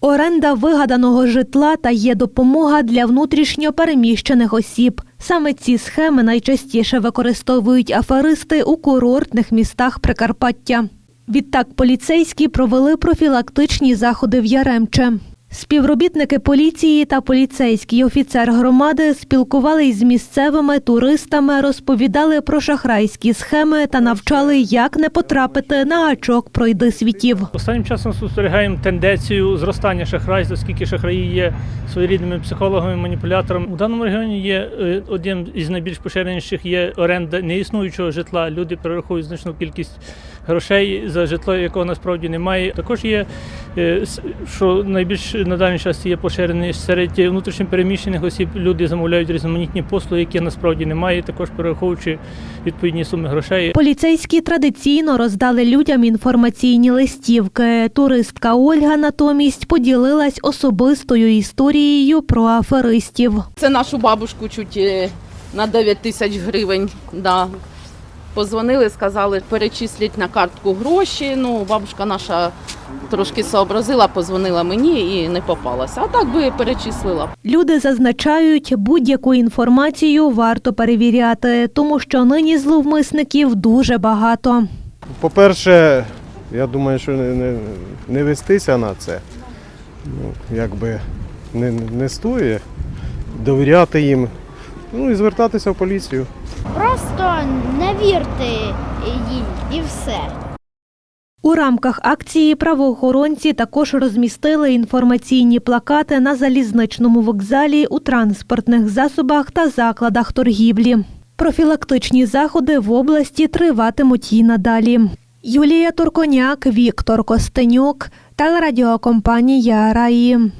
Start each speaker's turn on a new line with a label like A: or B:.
A: Оренда вигаданого житла та є допомога для внутрішньо переміщених осіб. Саме ці схеми найчастіше використовують аферисти у курортних містах Прикарпаття. Відтак поліцейські провели профілактичні заходи в Яремче. Співробітники поліції та поліцейський офіцер громади спілкувались з місцевими туристами, розповідали про шахрайські схеми та навчали, як не потрапити на гачок пройди світів.
B: Останнім часом спостерігаємо тенденцію зростання шахрайств, оскільки шахраї є своєрідними психологами, маніпуляторами. У даному регіоні є е, один із найбільш поширеніших є оренда неіснуючого житла. Люди перераховують значну кількість грошей за житло, якого насправді немає. Також є що найбільш на даний час є поширений серед внутрішньопереміщених осіб. Люди замовляють різноманітні послуги, які насправді немає, також перераховуючи відповідні суми грошей.
A: Поліцейські традиційно роздали людям інформаційні листівки. Туристка Ольга натомість поділилась особистою історією про аферистів.
C: Це нашу бабушку чуть е, на 9 тисяч гривень. Да. Позвонили, сказали, перечислять на картку гроші. Ну, бабушка наша трошки сообразила, позвонила мені і не попалася. А так би перечислила.
A: Люди зазначають, будь-яку інформацію варто перевіряти, тому що нині зловмисників дуже багато.
D: По-перше, я думаю, що не, не, не вестися на це. Ну, якби не, не стоїть. Довіряти їм. Ну і звертатися в поліцію.
E: Просто не вірте їй і все.
A: У рамках акції правоохоронці також розмістили інформаційні плакати на залізничному вокзалі у транспортних засобах та закладах торгівлі. Профілактичні заходи в області триватимуть і надалі. Юлія Турконяк, Віктор Костенюк, телерадіокомпанія Раї.